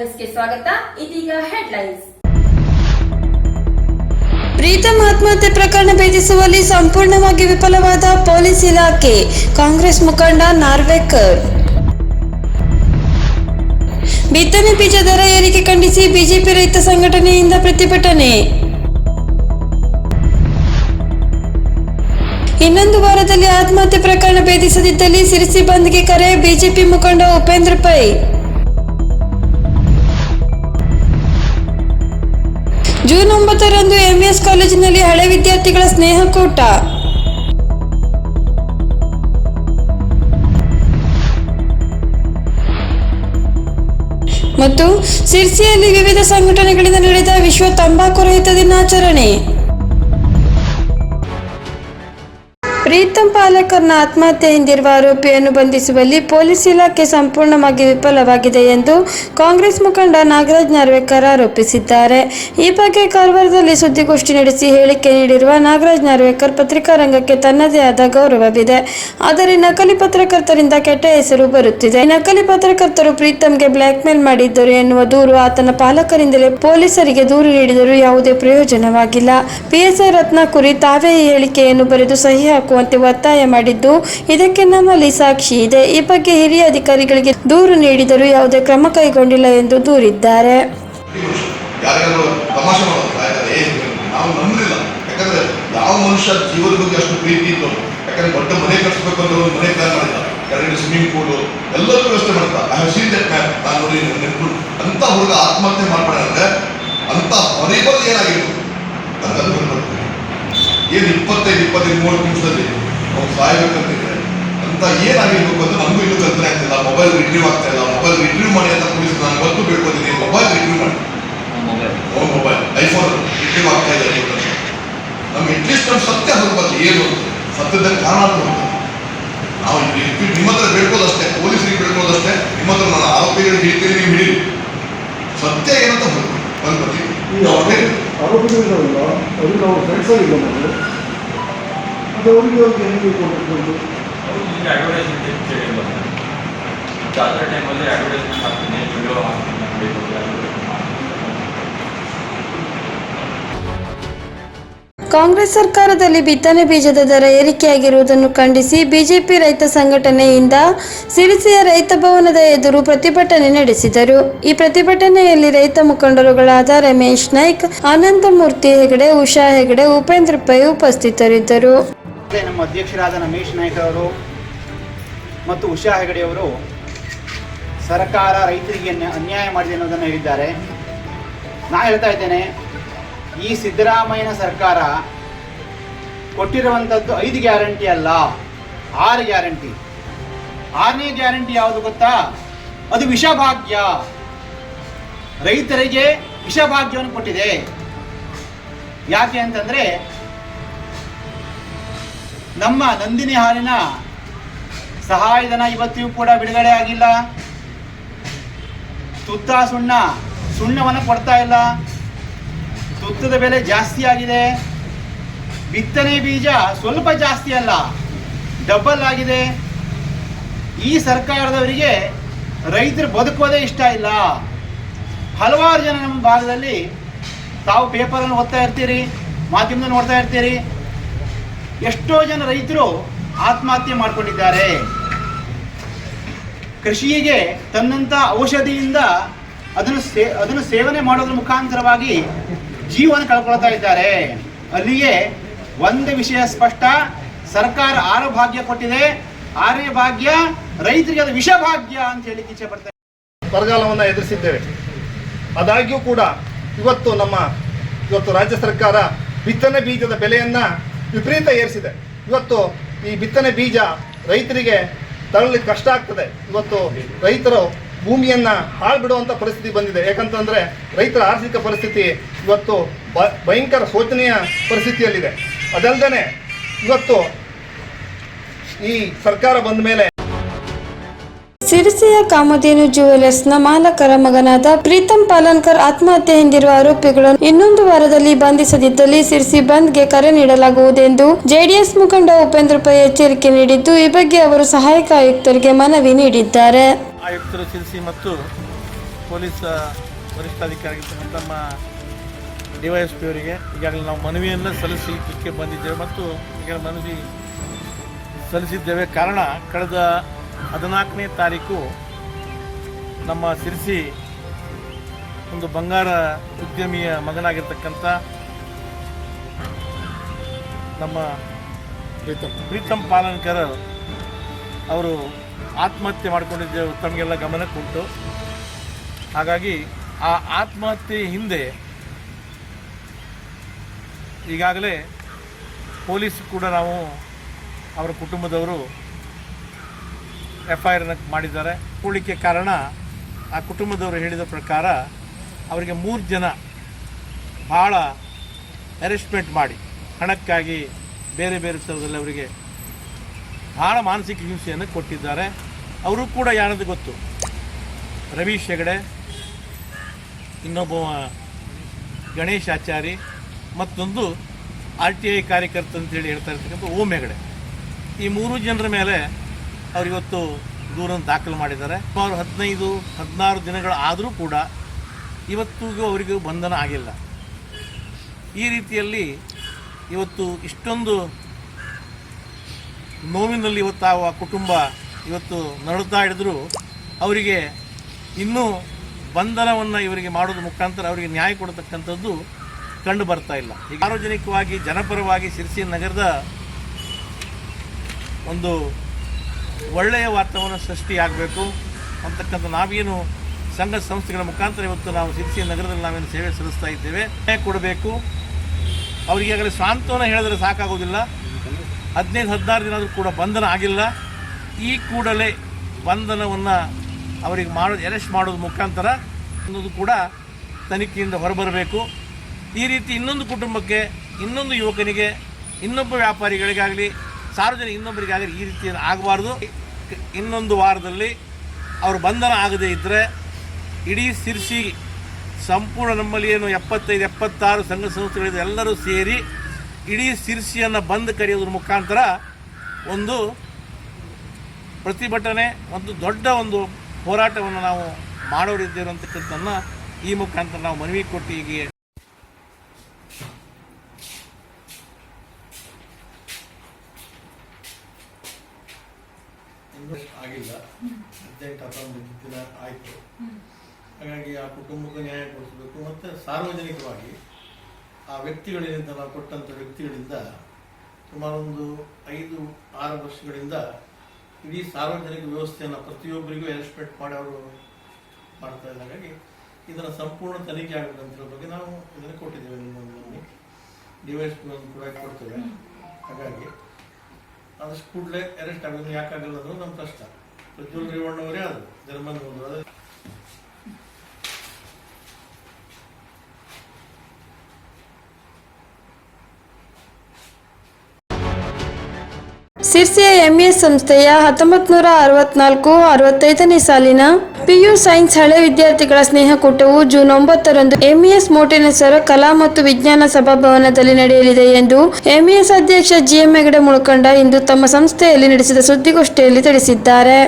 ನ್ಯೂಸ್ಗೆ ಸ್ವಾಗತ. ಇದೀಗ ಹೆಡ್ಲೈನ್ಸ್. ಪ್ರೀತಮ್ ಆತ್ಮಹತ್ಯೆ ಪ್ರಕರಣ ಭೇದಿಸುವಲ್ಲಿ ಸಂಪೂರ್ಣವಾಗಿ ವಿಫಲವಾದ ಪೊಲೀಸ್ ಇಲಾಖೆ. ಕಾಂಗ್ರೆಸ್ ಮುಖಂಡ ನಾರ್ವೇಕರ್. ಬಿತ್ತನೆ ಬೀಜ ದರ ಏರಿಕೆ ಖಂಡಿಸಿ ಬಿಜೆಪಿ ರೈತ ಸಂಘಟನೆಯಿಂದ ಪ್ರತಿಭಟನೆ. ಇನ್ನೊಂದು ವಾರದಲ್ಲಿ ಆತ್ಮಹತ್ಯೆ ಪ್ರಕರಣ ಭೇದಿಸದಿದ್ದಲ್ಲಿ ಸಿರಿಸಿ ಬಂದ್ಗೆ ಕರೆ ಬಿಜೆಪಿ ಮುಖಂಡ ಉಪೇಂದ್ರ ಪೈ. ಜೂನ್ ಒಂಬತ್ತರಂದು ಎಂಎಸ್ ಕಾಲೇಜಿನಲ್ಲಿ ಹಳೆ ವಿದ್ಯಾರ್ಥಿಗಳ ಸ್ನೇಹಕೂಟ. ಮತ್ತು ಸಿರ್ಸಿಯಲ್ಲಿ ವಿವಿಧ ಸಂಘಟನೆಗಳಿಂದ ನಡೆದ ವಿಶ್ವ ತಂಬಾಕು ರಹಿತ ದಿನಾಚರಣೆ. ಪ್ರೀತಂ ಪಾಲಕರ್ನ ಆತ್ಮಹತ್ಯೆ ಹಿಂದಿರುವ ಆರೋಪಿಯನ್ನು ಬಂಧಿಸುವಲ್ಲಿ ಪೊಲೀಸ್ ಇಲಾಖೆ ಸಂಪೂರ್ಣವಾಗಿ ವಿಫಲವಾಗಿದೆ ಎಂದು ಕಾಂಗ್ರೆಸ್ ಮುಖಂಡ ನಾಗರಾಜ್ ನಾರ್ವೇಕರ್ ಆರೋಪಿಸಿದ್ದಾರೆ. ಈ ಬಗ್ಗೆ ಕಾರವಾರದಲ್ಲಿ ಸುದ್ದಿಗೋಷ್ಠಿ ನಡೆಸಿ ಹೇಳಿಕೆ ನೀಡಿರುವ ನಾಗರಾಜ್ ನಾರ್ವೇಕರ್ ಪತ್ರಿಕಾ ರಂಗಕ್ಕೆ ತನ್ನದೇ ಆದ ಗೌರವವಿದೆ. ಆದರೆ ನಕಲಿ ಪತ್ರಕರ್ತರಿಂದ ಕೆಟ್ಟ ಹೆಸರು ಬರುತ್ತಿದೆ. ನಕಲಿ ಪತ್ರಕರ್ತರು ಪ್ರೀತಂಗೆ ಬ್ಲ್ಯಾಕ್ ಮೇಲ್ ಮಾಡಿದ್ದರು ಎನ್ನುವ ದೂರು ಆತನ ಪಾಲಕರಿಂದಲೇ ಪೊಲೀಸರಿಗೆ ದೂರು ನೀಡಿದರೂ ಯಾವುದೇ ಪ್ರಯೋಜನವಾಗಿಲ್ಲ. ಪಿಎಸ್ಐ ರತ್ನಾಕುರಿ ತಾವೇ ಈ ಹೇಳಿಕೆಯನ್ನು ಬರೆದು ಸಹಿ ಹಾಕುವಂತೆ ಒತ್ತಾಯ ಮಾಡಿದ್ದು. ಇದಕ್ಕೆ ನಮ್ಮಲ್ಲಿ ಸಾಕ್ಷಿ ಇದೆ. ಈ ಬಗ್ಗೆ ಹಿರಿಯ ಅಧಿಕಾರಿಗಳಿಗೆ ದೂರು ನೀಡಿದರೂ ಯಾವುದೇ ಕ್ರಮ ಕೈಗೊಂಡಿಲ್ಲ ಎಂದು ದೂರಿದ್ದಾರೆ. ಸ್ವಿಮ್ಮಿಂಗ್ ಪೂಲು ಎಲ್ಲರೂ ವ್ಯವಸ್ಥೆ I have seen that map ನಾನು ನೋಡಿ ಅಂತ ಹುಡುಗ ಆತ್ಮಹತ್ಯೆ ಮಾಡ್ಕೊಂಡ್ರೆ ಅಂತ ಹೊರಿಬಲ್ ಏನಾಗಿತ್ತು ಅಂತ ಏನು ಇಪ್ಪತ್ತೈದು ಇಪ್ಪತ್ತೈದು ಮೂವತ್ತು ನಿಮಿಷದಲ್ಲಿ ಅವ್ರು ಸಾಯ್ಬೇಕಂತಿದ್ರೆ ಅಂತ ಏನಾಗಿರ್ಬೇಕು ಅಂತ ನಮಗೂ ಇನ್ನೂ ಕಲ್ಪನೆ ಆಗ್ತಿಲ್ಲ. ಮೊಬೈಲ್ ರಿಟ್ರೀವ್ ಆಗ್ತಾ ಇಲ್ಲ. ಮೊಬೈಲ್ ರಿಟ್ರೀವ್ ಮಾಡಿ ಅಂತ ಪೊಲೀಸ್ ನಾನು ಗೊತ್ತು ಬೇಡ್ಕೊತೀನಿ ಮೊಬೈಲ್ ರಿಟ್ರೀವ್ ಮಾಡಿ. ಓ ಮೊಬೈಲ್ ಐಫೋನ್ ರಿಟ್ರೀವ್ ಆಗ್ತಾ ಇದೆ ನಮ್ಮ ನಮ್ಗೆ ಅಟ್ಲೀಸ್ಟ್ ನಮ್ಮ ಸತ್ಯ ಬಗ್ಗೆ ಏನು. ಸತ್ಯದ ಕಾರಣ ಅಂತ. ನಾವು ನಿಮ್ಮ ಹತ್ರ ಬೇಡ್ಕೋದಷ್ಟೇ ಪೊಲೀಸರಿಗೆ ಬೇಡ್ಕೋದಷ್ಟೇ ನಿಮ್ಮ ಹತ್ರ ನಾನು ಆರೋಪಿಗಳಿಗೆ ಹೇಳ್ತೀನಿ ನೀವು ಹಿಡೀರಿ. ಸತ್ಯ ಏನಂತ ಹೊರಬಲ್ಲಿ ಬಂದ್ಬತ್ತಿ ಈ ಆರೋಪ- ಆರೋಪಿಗಳಿದಾರಲ್ಲ ನಾವು ಅವ್ರ ಫ್ರೆಂಡ್ಸ್ ಆಗಿಲ್ಲ ಮೊದಲು ಅದು ಅವರಿಗೆ ಅವ್ರಿಗೆ ಹೆಂಗೆ ಕೊಟ್ಟಿರ್ಬೋದು ಈಗ ಅಡ್ವರ್ಟೈಸ್ಮೆಂಟ್ ಟೈಮಲ್ಲಿ ಅಡ್ವರ್ಟೈಸ್ಮೆಂಟ್ ಹಾಕ್ತೀನಿ ವಿಡಿಯೋ ಹಾಕ್ತೀನಿ ಕಾಂಗ್ರೆಸ್ ಸರ್ಕಾರದಲ್ಲಿ ಬಿತ್ತನೆ ಬೀಜದ ದರ ಏರಿಕೆಯಾಗಿರುವುದನ್ನು ಖಂಡಿಸಿ ಬಿಜೆಪಿ ರೈತ ಸಂಘಟನೆಯಿಂದ ಸಿರಿಸಿಯ ರೈತ ಭವನದ ಎದುರು ಪ್ರತಿಭಟನೆ ನಡೆಸಿದರು. ಈ ಪ್ರತಿಭಟನೆಯಲ್ಲಿ ರೈತ ಮುಖಂಡರುಗಳಾದ ರಮೇಶ್ ನಾಯ್ಕ್ ಆನಂದಮೂರ್ತಿ ಹೆಗಡೆ, ಉಷಾ ಹೆಗಡೆ, ಉಪೇಂದ್ರ ಪೈ ಉಪಸ್ಥಿತರಿದ್ದರು. ನಮ್ಮ ಅಧ್ಯಕ್ಷರಾದ ರಮೇಶ್ ನಾಯ್ಕ ಅವರು ಮತ್ತು ಉಷಾ ಹೆಗಡೆ ಅವರು ಸರ್ಕಾರ ರೈತರಿಗೆ ಅನ್ಯಾಯ ಮಾಡಿದೆ ಅನ್ನೋದನ್ನು ಹೇಳಿದ್ದಾರೆ. ನಾ ಹೇಳ್ತಾ ಇದ್ದೇನೆ ಈ ಸಿದ್ದರಾಮಯ್ಯನ ಸರ್ಕಾರ ಕೊಟ್ಟಿರುವಂಥದ್ದು ಐದು ಗ್ಯಾರಂಟಿ ಅಲ್ಲ, ಆರು ಗ್ಯಾರಂಟಿ. ಆರನೇ ಗ್ಯಾರಂಟಿ ಯಾವುದು ಗೊತ್ತಾ? ಅದು ವಿಷಭಾಗ್ಯ. ರೈತರಿಗೆ ವಿಷಭಾಗ್ಯವನ್ನು ಕೊಟ್ಟಿದೆ. ಯಾಕೆ ಅಂತಂದರೆ, ನಮ್ಮ ನಂದಿನಿ ಹಾಲಿನ ಸಹಾಯಧನ ಇವತ್ತಿಗೂ ಕೂಡ ಬಿಡುಗಡೆ ಆಗಿಲ್ಲ. ತುತ್ತ ಸುಣ್ಣ ಸುಣ್ಣವನ್ನು ಕೊಡ್ತಾ ಇಲ್ಲ. ತುತ್ತದ ಬೆಲೆ ಜಾಸ್ತಿ ಆಗಿದೆ. ಬಿತ್ತನೆ ಬೀಜ ಸ್ವಲ್ಪ ಜಾಸ್ತಿ ಅಲ್ಲ, ಡಬಲ್ ಆಗಿದೆ. ಈ ಸರ್ಕಾರದವರಿಗೆ ರೈತರು ಬದುಕೋದೇ ಇಷ್ಟ ಇಲ್ಲ. ಹಲವಾರು ಜನ ನಮ್ಮ ಭಾಗದಲ್ಲಿ ತಾವು ಪೇಪರನ್ನು ಓದ್ತಾ ಇರ್ತೀರಿ ಮಾಧ್ಯಮದ ನೋಡ್ತಾ ಇರ್ತೀರಿ. ಎಷ್ಟೋ ಜನ ರೈತರು ಆತ್ಮಹತ್ಯೆ ಮಾಡಿಕೊಂಡಿದ್ದಾರೆ. ಕೃಷಿಗೆ ತನ್ನಂಥ ಔಷಧಿಯಿಂದ ಅದನ್ನು ಸೇ, ಅದನ್ನು ಸೇವನೆ ಮಾಡೋದ್ರ ಮುಖಾಂತರವಾಗಿ ಜೀವನ ಕಳ್ಕೊಳ್ತಾ ಇದ್ದಾರೆ. ಅಲ್ಲಿಗೆ ಒಂದು ವಿಷಯ ಸ್ಪಷ್ಟ, ಸರ್ಕಾರ ಆರು ಭಾಗ್ಯ ಕೊಟ್ಟಿದೆ. ಆರನೇ ಭಾಗ್ಯ ರೈತರಿಗೆ ಅದು ವಿಷಭಾಗ್ಯ ಅಂತ ಹೇಳಿ ಇಚ್ಛೆ ಪಡ್ತಾರೆ ಬರಗಾಲವನ್ನು ಎದುರಿಸಿದ್ದೇವೆ. ಆದಾಗ್ಯೂ ಕೂಡ ಇವತ್ತು ನಮ್ಮ, ಇವತ್ತು ರಾಜ್ಯ ಸರ್ಕಾರ ಬಿತ್ತನೆ ಬೀಜದ ಬೆಲೆಯನ್ನು ವಿಪರೀತ ಏರಿಸಿದೆ. ಇವತ್ತು ಈ ಬಿತ್ತನೆ ಬೀಜ ರೈತರಿಗೆ ತರಲಿಕ್ಕೆ ಕಷ್ಟ ಆಗ್ತದೆ. ಇವತ್ತು ರೈತರು ಭೂಮಿಯನ್ನು ಹಾಳು ಬಿಡುವಂಥ ಪರಿಸ್ಥಿತಿ ಬಂದಿದೆ. ಯಾಕಂತಂದರೆ ರೈತರ ಆರ್ಥಿಕ ಪರಿಸ್ಥಿತಿ ಇವತ್ತು ಭಯಂಕರ ಶೋಚನೀಯ ಪರಿಸ್ಥಿತಿಯಲ್ಲಿದೆ. ಅದಲ್ಲದೆ ಇವತ್ತು ಈ ಸರ್ಕಾರ ಬಂದ ಮೇಲೆ ಸಿರಿಸಿಯ ಕಾಮಧೇನು ಜುವೆಲರ್ಸ್ನ ಮಾಲಕರ ಮಗನಾದ ಪ್ರೀತಂ ಪಾಲನ್ಕರ್ ಆತ್ಮಹತ್ಯೆ ಹಿಂದಿರುವ ಆರೋಪಿಗಳನ್ನು ಇನ್ನೊಂದು ವಾರದಲ್ಲಿ ಬಂಧಿಸದಿದ್ದಲ್ಲಿ ಸಿರಿಸಿ ಬಂದ್ಗೆ ಕರೆ ನೀಡಲಾಗುವುದೆಂದು ಜೆಡಿಎಸ್ ಮುಖಂಡ ಉಪೇಂದ್ರ ಪೈ ಎಚ್ಚರಿಕೆ ನೀಡಿದ್ದು, ಈ ಬಗ್ಗೆ ಅವರು ಸಹಾಯಕ ಆಯುಕ್ತರಿಗೆ ಮನವಿ ನೀಡಿದ್ದಾರೆ. ಆಯುಕ್ತರು ಶಿರಸಿ ಮತ್ತು ಪೊಲೀಸ್ ವರಿಷ್ಠಾಧಿಕಾರಿಗಿರ್ತಕ್ಕಂಥ ನಮ್ಮ ಡಿ ವೈ ಎಸ್ ಪಿ ಅವರಿಗೆ ಈಗಾಗಲೇ ನಾವು ಮನವಿಯನ್ನು ಸಲ್ಲಿಸಲಿಕ್ಕೆ ಬಂದಿದ್ದೇವೆ ಮತ್ತು ಈಗ ಮನವಿ ಸಲ್ಲಿಸಿದ್ದೇವೆ. ಕಾರಣ ಕಳೆದ ಹದಿನಾಲ್ಕನೇ ತಾರೀಕು ನಮ್ಮ ಸಿರಿಸಿ ಒಂದು ಬಂಗಾರ ಉದ್ಯಮಿಯ ಮಗನಾಗಿರ್ತಕ್ಕಂಥ ನಮ್ಮ ಪ್ರೀತಮ್. ಪ್ರೀತಮ್ ಪಾಲನ್ಕರ್ ಅವರು ಆತ್ಮಹತ್ಯೆ ಮಾಡಿಕೊಂಡಿದ್ದೇವೆ ತಮಗೆಲ್ಲ ಗಮನಕ್ಕುಂಟು ಹಾಗಾಗಿ ಆ ಆತ್ಮಹತ್ಯೆ ಹಿಂದೆ ಈಗಾಗಲೇ ಪೊಲೀಸ್ ಕೂಡ ನಾವು ಅವರ ಕುಟುಂಬದವರು ಎಫ್ ಐ ಆರ್ನ ಮಾಡಿದ್ದಾರೆ. ಕೂಡಲಿಕ್ಕೆ ಕಾರಣ ಆ ಕುಟುಂಬದವರು ಹೇಳಿದ ಪ್ರಕಾರ ಅವರಿಗೆ ಮೂರು ಜನ ಭಾಳ ಅರೆಸ್ಟ್ಮೆಂಟ್ ಮಾಡಿ ಹಣಕ್ಕಾಗಿ ಬೇರೆ ಬೇರೆ ಥರದಲ್ಲಿ ಅವರಿಗೆ ಭಾಳ ಮಾನಸಿಕ ಹಿಂಸೆಯನ್ನು ಕೊಟ್ಟಿದ್ದಾರೆ. ಅವರು ಕೂಡ ಯಾರದು ಗೊತ್ತು? ರವೀಶ್ ಹೆಗಡೆ ಇನ್ನೊಬ್ಬ ಗಣೇಶ್ ಆಚಾರಿ, ಮತ್ತೊಂದು ಆರ್ ಟಿ ಐ ಕಾರ್ಯಕರ್ತ ಅಂತೇಳಿ ಹೇಳ್ತಾ ಇರ್ತಕ್ಕಂಥ ಓಂ ಹೆಗಡೆ. ಈ ಮೂರು ಜನರ ಮೇಲೆ ಅವರಿವತ್ತು ದೂರನ್ನು ದಾಖಲು ಮಾಡಿದ್ದಾರೆ. ಸುಮಾರು ಹದಿನೈದು, ಹದಿನಾರು ದಿನಗಳು ಆದರೂ ಕೂಡ ಇವತ್ತಿಗೂ ಅವರಿಗೂ ಬಂಧನ ಆಗಿಲ್ಲ. ಈ ರೀತಿಯಲ್ಲಿ ಇವತ್ತು ಇಷ್ಟೊಂದು ನೋವಿನಲ್ಲಿ ಇವತ್ತು ಆ ಕುಟುಂಬ ಇವತ್ತು ನಡುತ್ತಾ ಹಿಡಿದ್ರು ಅವರಿಗೆ ಇನ್ನೂ ಬಂಧನವನ್ನು ಇವರಿಗೆ ಮಾಡೋದ್ರ ಮುಖಾಂತರ ಅವರಿಗೆ ನ್ಯಾಯ ಕೊಡತಕ್ಕಂಥದ್ದು ಕಂಡು ಬರ್ತಾ ಇಲ್ಲ. ಈಗ ಸಾರ್ವಜನಿಕವಾಗಿ, ಜನಪರವಾಗಿ ಸಿರಿಸಿ ನಗರದ ಒಂದು ಒಳ್ಳೆಯ ವಾತಾವರಣ ಸೃಷ್ಟಿಯಾಗಬೇಕು ಅಂತಕ್ಕಂಥ ನಾವೇನು ಸಂಘ ಸಂಸ್ಥೆಗಳ ಮುಖಾಂತರ ಇವತ್ತು ನಾವು ಸಿರಿಸಿ ನಗರದಲ್ಲಿ ನಾವೇನು ಸೇವೆ ಸಲ್ಲಿಸ್ತಾ ಇದ್ದೇವೆ. ಕೊಡಬೇಕು. ಅವರಿಗೆ ಸಾಂತ್ವನ ಹೇಳಿದ್ರೆ ಸಾಕಾಗೋದಿಲ್ಲ. ಹದಿನೈದು, ಹದಿನಾರು ದಿನ ಕೂಡ ಬಂಧನ ಆಗಿಲ್ಲ. ಈ ಕೂಡಲೇ ಬಂಧನವನ್ನು ಅವರಿಗೆ ಮಾಡೋದು ಅರೆಸ್ಟ್ ಮಾಡೋದು ಮುಖಾಂತರ ಅನ್ನೋದು ಕೂಡ ತನಿಖೆಯಿಂದ ಹೊರಬರಬೇಕು. ಈ ರೀತಿ ಇನ್ನೊಂದು ಕುಟುಂಬಕ್ಕೆ, ಇನ್ನೊಂದು ಯುವಕನಿಗೆ, ಇನ್ನೊಬ್ಬ ವ್ಯಾಪಾರಿಗಳಿಗಾಗಲಿ, ಸಾರ್ವಜನಿಕ ಇನ್ನೊಬ್ಬರಿಗಾಗಲಿ ಈ ರೀತಿ ಆಗಬಾರ್ದು. ಇನ್ನೊಂದು ವಾರದಲ್ಲಿ ಅವರು ಬಂಧನ ಆಗದೇ ಇದ್ದರೆ ಇಡೀ ಸಿರ್ಸಿ, ಸಂಪೂರ್ಣ ನಮ್ಮಲ್ಲಿ ಏನು ಎಪ್ಪತ್ತೈದು, ಎಪ್ಪತ್ತಾರು ಸಂಘ ಸಂಸ್ಥೆಗಳಿದೆ, ಎಲ್ಲರೂ ಸೇರಿ ಇಡೀ ಸಿರ್ಸಿಯನ್ನು ಬಂದ್ ಕರೆಯೋದ್ರ ಮುಖಾಂತರ ಒಂದು ಪ್ರತಿಭಟನೆ ಒಂದು ದೊಡ್ಡ ಒಂದು ಹೋರಾಟವನ್ನು ನಾವು ಮಾಡೋರಿದ್ದೇವೆ ಅಂತಕ್ಕಂಥದ್ದನ್ನು ಈ ಮುಖಾಂತರ ನಾವು ಮನವಿ ಕೊಟ್ಟು ಈಗ ಆಗಿಲ್ಲ. ಹದಿನೆಂಟು ಹತ್ತೊಂಬತ್ತು ದಿನ ಆಯಿತು. ಹಾಗಾಗಿ ಆ ಕುಟುಂಬಕ್ಕೆ ನ್ಯಾಯ ಕೊಡಿಸಬೇಕು. ಮತ್ತು ಸಾರ್ವಜನಿಕವಾಗಿ ಆ ವ್ಯಕ್ತಿಗಳಿಂದ, ನಾವು ಕೊಟ್ಟಂಥ ವ್ಯಕ್ತಿಗಳಿಂದ ಸುಮಾರು ಒಂದು ಐದು, ಆರು ವರ್ಷಗಳಿಂದ ಇಡೀ ಸಾರ್ವಜನಿಕ ವ್ಯವಸ್ಥೆಯನ್ನು ಪ್ರತಿಯೊಬ್ಬರಿಗೂ ಅರೆಸ್ಟ್ಮೆಂಟ್ ಮಾಡಿ ಅವರು ಮಾಡ್ತಾ ಇದ್ದಾರೆ. ಹಾಗಾಗಿ ಇದನ್ನು ಸಂಪೂರ್ಣ ತನಿಖೆ ಆಗಬೇಕಂತ ಬಗ್ಗೆ ನಾವು ಇದನ್ನು ಕೊಟ್ಟಿದ್ದೇವೆ ನಿಮ್ಮಲ್ಲಿ ಡಿವೈಸ್ ಕೂಡ ಕೊಡ್ತೇವೆ. ಹಾಗಾಗಿ ಆದಷ್ಟು ಕೂಡಲೇ ಅರೆಸ್ಟ್ ಆಗೋದು ಯಾಕಾಗಲ್ಲ ಅನ್ನೋದು ನಮ್ಮ ಕಷ್ಟ. ಪ್ರಜ್ವಲ್ ರೇವಣ್ಣವರೇ ಅದು ಜರ್ಮನ್ ಸಿರ್ಸಿಯ ಎಂಎಸ್ ಸಂಸ್ಥೆಯ ಹತ್ತೊಂಬತ್ತು ನೂರ ಅರವತ್ನಾಲ್ಕು, ಅರವತ್ತೈದನೇ ಸಾಲಿನ ಪಿಯು ಸೈನ್ಸ್ ಹಳೆ ವಿದ್ಯಾರ್ಥಿಗಳ ಸ್ನೇಹಕೂಟವು ಜೂನ್ ಒಂಬತ್ತರಂದು ಎಂಇಎಸ್ ಮೋಟೇನಸರ ಕಲಾ ಮತ್ತು ವಿಜ್ಞಾನ ಸಭಾಭವನದಲ್ಲಿ ನಡೆಯಲಿದೆ ಎಂದು ಎಂಇಎಸ್ ಅಧ್ಯಕ್ಷ ಜಿಎಂ ಹೆಗಡೆ ಮುಳಕಂಡ ಇಂದು ತಮ್ಮ ಸಂಸ್ಥೆಯಲ್ಲಿ ನಡೆಸಿದ ಸುದ್ದಿಗೋಷ್ಠಿಯಲ್ಲಿ ತಿಳಿಸಿದ್ದಾರೆ.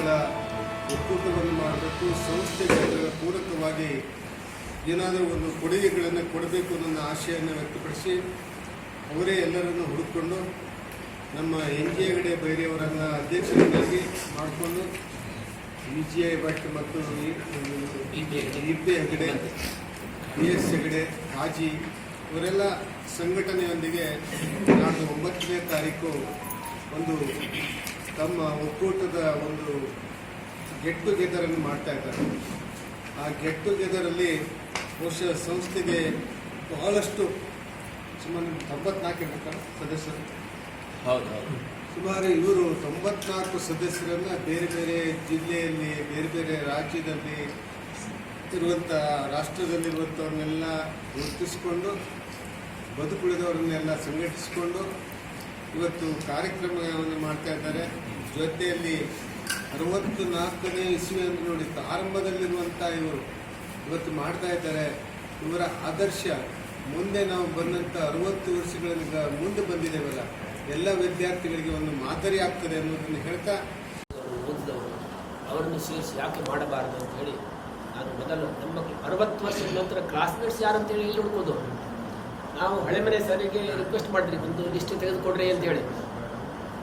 ವಿದ್ಯಾರ್ಥಿಗಳ ಒಕ್ಕೂಟವನ್ನು ಮಾಡಬೇಕು ಸಂಸ್ಥೆಗಳ ಪೂರಕವಾಗಿ ಏನಾದರೂ ಒಂದು ಕೊಡುಗೆಗಳನ್ನು ಕೊಡಬೇಕು ಅನ್ನೋ ಆಶೆಯನ್ನು ವ್ಯಕ್ತಪಡಿಸಿ ಅವರೇ ಎಲ್ಲರನ್ನು ಹುಡುಕೊಂಡು ನಮ್ಮ ಎನ್ ಜಿ ಹೆಗಡೆ ಬೈರಿಯವರನ್ನು ಅಧ್ಯಕ್ಷರನ್ನಾಗಿ ಮಾಡಿಕೊಂಡು ವಿ ಜಿ ಐ ಭಟ್ ಮತ್ತು ಇಬ್ಬೆ ಹೆಗಡೆ ಬಿ ಎಸ್ ಹೆಗಡೆ ಕಾಜಿ ಇವರೆಲ್ಲ ಸಂಘಟನೆಯೊಂದಿಗೆ ನಾಡು ಒಂಬತ್ತನೇ ತಾರೀಕು ಒಂದು ತಮ್ಮ ಒಕ್ಕೂಟದ ಒಂದು ಗೆಟ್ ಟುಗೆದರನ್ನು ಮಾಡ್ತಾ ಇದ್ದಾರೆ. ಆ ಗೆಟ್ ಟುಗೆದರಲ್ಲಿ ಬಹುಶಃ ಸಂಸ್ಥೆಗೆ ಬಹಳಷ್ಟು ಸುಮಾರು ತೊಂಬತ್ನಾಲ್ಕು ಇರ್ಬೇಕಲ್ಲ ಸದಸ್ಯರು. ಹೌದು ಹೌದು ಸುಮಾರು ಇವರು ತೊಂಬತ್ನಾಲ್ಕು ಸದಸ್ಯರನ್ನು ಬೇರೆ ಬೇರೆ ಜಿಲ್ಲೆಯಲ್ಲಿ ಬೇರೆ ಬೇರೆ ರಾಜ್ಯದಲ್ಲಿ ಇರುವಂಥ ರಾಷ್ಟ್ರದಲ್ಲಿರುವಂಥವ್ರನ್ನೆಲ್ಲ ಗುರುತಿಸಿಕೊಂಡು ಬದುಕುಳಿದವರನ್ನೆಲ್ಲ ಸಂಘಟಿಸಿಕೊಂಡು ಇವತ್ತು ಕಾರ್ಯಕ್ರಮವನ್ನು ಮಾಡ್ತಾ ಇದ್ದಾರೆ. ಜೊತೆಯಲ್ಲಿ ಅರವತ್ತು ನಾಲ್ಕನೇ ಇಸ್ವಿ ಅಂತ ನೋಡಿ ಆರಂಭದಲ್ಲಿರುವಂಥ ಇವರು ಇವತ್ತು ಮಾಡ್ತಾ ಇದ್ದಾರೆ. ಇವರ ಆದರ್ಶ ಮುಂದೆ ನಾವು ಬಂದಂಥ ಅರವತ್ತು ವರ್ಷಗಳಿಂದ ಮುಂದೆ ಬಂದಿದ್ದೇವಲ್ಲ, ಎಲ್ಲ ವಿದ್ಯಾರ್ಥಿಗಳಿಗೆ ಒಂದು ಮಾದರಿ ಆಗ್ತದೆ ಅನ್ನೋದನ್ನು ಹೇಳ್ತಾ ಅವರನ್ನು ಸೇರಿಸಿ ಯಾಕೆ ಮಾಡಬಾರದು ಅಂತ ಹೇಳಿ, ನಾನು ಮೊದಲು ನಮ್ಮ ಅರವತ್ತು ವರ್ಷದ ನಂತರ ಕ್ಲಾಸ್ಮೇಟ್ಸ್ ಯಾರು ಅಂತೇಳಿ ಎಲ್ಲಿ ಹುಡ್ಕೋದು. ನಾವು ಹಳೆ ಮನೆ ಸರಿಗೆ ರಿಕ್ವೆಸ್ಟ್ ಮಾಡಿದ್ರಿ ಒಂದು ಲಿಸ್ಟ್ ತೆಗೆದುಕೊಡ್ರಿ ಅಂತ ಹೇಳಿ.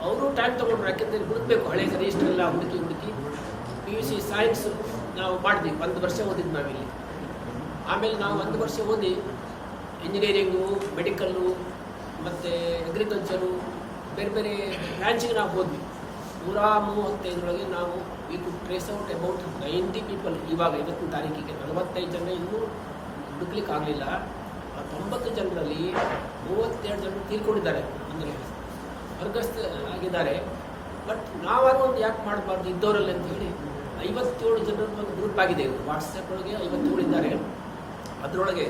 ಅವರು ಟೈಮ್ ತೊಗೊಂಡ್ರು, ಯಾಕೆಂದರೆ ಹುಡುಕ್ಬೇಕು, ಹಳೆ ಸರಿ ಎಲ್ಲ ಹುಡುಕಿ ಹುಡುಕಿ. ಪಿ ಯು ಸಿ ಸೈನ್ಸ್ ನಾವು ಮಾಡಿದ್ವಿ ಒಂದು ವರ್ಷ ಓದಿದ್ದು ನಾವಿಲ್ಲಿ. ಆಮೇಲೆ ನಾವು ಒಂದು ವರ್ಷ ಓದಿ ಇಂಜಿನಿಯರಿಂಗು ಮೆಡಿಕಲ್ಲು ಮತ್ತು ಅಗ್ರಿಕಲ್ಚರು ಬೇರೆ ಬೇರೆ ಬ್ರ್ಯಾಂಚಿಗೆ ನಾವು ಹೋದ್ವಿ. ನೂರ ಮೂವತ್ತೈದರೊಳಗೆ ನಾವು we could trace out about ninety people ಇವಾಗ, ಇವತ್ತಿನ ತಾರೀಕಿಗೆ. ನಲವತ್ತೈದು ಜನ ಇನ್ನೂ ಹುಡುಕ್ಲಿಕ್ಕೆ ಆಗಲಿಲ್ಲ ತೊಂಬತ್ತು ಜನರಲ್ಲಿ ಮೂವತ್ತೆರಡು ಜನರು ತೀರ್ಕೊಂಡಿದ್ದಾರೆ ಅಂದರೆ ವರ್ಗಸ್ಥ ಆಗಿದ್ದಾರೆ. ಬಟ್ ನಾವಾದ್ರೂ ಒಂದು ಯಾಕೆ ಮಾಡಬಾರ್ದು ಇದ್ದವರಲ್ಲಿ ಅಂತ ಹೇಳಿ ಐವತ್ತೇಳು ಜನರ ಒಂದು ಗ್ರೂಪ್ ಆಗಿದೆ. ವಾಟ್ಸಪ್ ಒಳಗೆ ಐವತ್ತೇಳು ಇದ್ದಾರೆ. ಅದರೊಳಗೆ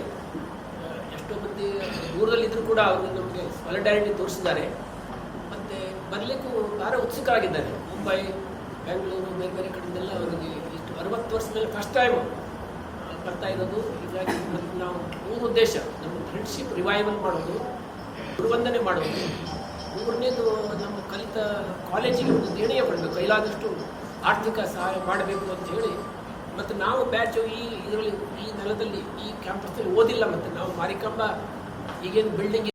ಎಷ್ಟೋ ಮಂದಿ ದೂರದಲ್ಲಿದ್ದರೂ ಕೂಡ ಅವರು ನಮಗೆ ಸಾಲಿಡಾರಿಟಿ ತೋರಿಸಿದ್ದಾರೆ. ಮತ್ತು ಬರಲಿಕ್ಕೂ ಭಾಳ ಉತ್ಸುಕರಾಗಿದ್ದಾರೆ. ಮುಂಬೈ, ಬೆಂಗಳೂರು, ಬೇರೆ ಬೇರೆ ಕಡೆಯಿಂದೆಲ್ಲ ಅವರಿಗೆ ಇಷ್ಟು ಅರವತ್ತು ವರ್ಷದಲ್ಲಿ ಫಸ್ಟ್ ಟೈಮ್ ಬರ್ತಾ ಇರೋದು. ಹೀಗಾಗಿ ನಾವು ಮೂರು ಉದ್ದೇಶ. ನಮ್ಮ ಫ್ರೆಂಡ್ಶಿಪ್ ರಿವೈವಲ್ ಮಾಡೋದು, ಗುರುವಂದನೆ ಮಾಡೋದು. ಮೂರನೇದು ನಮ್ಮ ಕಲಿತ ಕಾಲೇಜಿಗೆ ಒಂದು ದೇಣಿಗೆ ಮಾಡಬೇಕು ಕೈಲಾದಷ್ಟು ಆರ್ಥಿಕ ಸಹಾಯ ಮಾಡಬೇಕು ಅಂತ ಹೇಳಿ ಮತ್ತು ನಾವು ಬ್ಯಾಚು ಈ ಇದರಲ್ಲಿ, ಈ ನೆಲದಲ್ಲಿ, ಈ ಕ್ಯಾಂಪಸ್ನಲ್ಲಿ ಓದಿಲ್ಲ ಮತ್ತು ನಾವು ಮಾರಿಕಂಬ ಈಗೇನು ಬಿಲ್ಡಿಂಗ್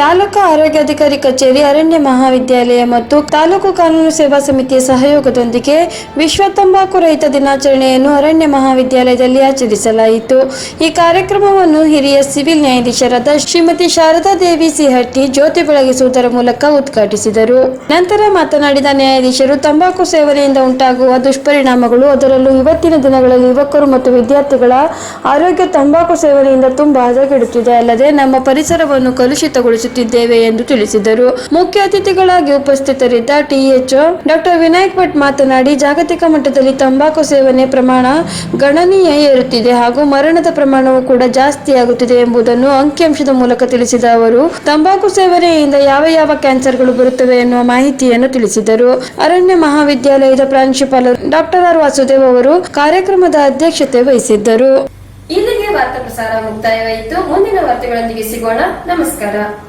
ತಾಲೂಕು ಆರೋಗ್ಯಾಧಿಕಾರಿ ಕಚೇರಿ, ಅರಣ್ಯ ಮಹಾವಿದ್ಯಾಲಯ ಮತ್ತು ತಾಲೂಕು ಕಾನೂನು ಸೇವಾ ಸಮಿತಿಯ ಸಹಯೋಗದೊಂದಿಗೆ ವಿಶ್ವ ತಂಬಾಕು ರಹಿತ ದಿನಾಚರಣೆಯನ್ನು ಅರಣ್ಯ ಮಹಾವಿದ್ಯಾಲಯದಲ್ಲಿ ಆಚರಿಸಲಾಯಿತು. ಈ ಕಾರ್ಯಕ್ರಮವನ್ನು ಹಿರಿಯ ಸಿವಿಲ್ ನ್ಯಾಯಾಧೀಶರಾದ ಶ್ರೀಮತಿ ಶಾರದಾ ದೇವಿ ಸಿಹಟ್ಟಿ, ಜ್ಯೋತಿ ಬೆಳಗಿಸುವುದರ ಮೂಲಕ ಉದ್ಘಾಟಿಸಿದರು. ನಂತರ ಮಾತನಾಡಿದ ನ್ಯಾಯಾಧೀಶರು, ತಂಬಾಕು ಸೇವನೆಯಿಂದ ಉಂಟಾಗುವ ದುಷ್ಪರಿಣಾಮಗಳು ಅದರಲ್ಲೂ ಇವತ್ತಿನ ದಿನಗಳಲ್ಲಿ ಯುವಕರು ಮತ್ತು ವಿದ್ಯಾರ್ಥಿಗಳ ಆರೋಗ್ಯ ತಂಬಾಕು ಸೇವನೆಯಿಂದ ತುಂಬಾ ಹದಗೆಡುತ್ತಿದೆ. ಅಲ್ಲದೆ ನಮ್ಮ ಪರಿಸರವನ್ನು ಕಲುಷಿತಗೊಳಿಸುತ್ತಿದ್ದೇವೆ ಎಂದು ತಿಳಿಸಿದರು. ಮುಖ್ಯ ಅತಿಥಿಗಳಾಗಿ ಉಪಸ್ಥಿತರಿದ್ದ ಟಿಎಚ್ಒ ಡಾಕ್ಟರ್ ವಿನಾಯಕ್ ಭಟ್ ಮಾತನಾಡಿ, ಜಾಗತಿಕ ಮಟ್ಟದಲ್ಲಿ ತಂಬಾಕು ಸೇವನೆ ಪ್ರಮಾಣ ಗಣನೀಯ ಏರುತ್ತಿದೆ ಹಾಗೂ ಮರಣದ ಪ್ರಮಾಣವು ಕೂಡ ಜಾಸ್ತಿಯಾಗುತ್ತಿದೆ ಎಂಬುದನ್ನು ಅಂಕಿಅಂಶದ ಮೂಲಕ ತಿಳಿಸಿದ ಅವರು, ತಂಬಾಕು ಸೇವನೆಯಿಂದ ಯಾವ ಯಾವ ಕ್ಯಾನ್ಸರ್ಗಳು ಬರುತ್ತವೆ ಎನ್ನುವ ಮಾಹಿತಿಯನ್ನು ತಿಳಿಸಿದರು. ಅರಣ್ಯ ಮಹಾವಿದ್ಯಾಲಯದ ಪ್ರಾಂಶುಪಾಲರು ಡಾಕ್ಟರ್ ಆರ್. ವಾಸುದೇವ್ ಅವರು ಕಾರ್ಯಕ್ರಮದ ಅಧ್ಯಕ್ಷತೆ ವಹಿಸಿದ್ದರು. ಇಲ್ಲಿಗೆ ವಾರ್ತಾ ಪ್ರಸಾರ ಮುಕ್ತಾಯವಾಯಿತು. ಮುಂದಿನ ವಾರ್ತೆಗಳೊಂದಿಗೆ ಸಿಗೋಣ. ನಮಸ್ಕಾರ.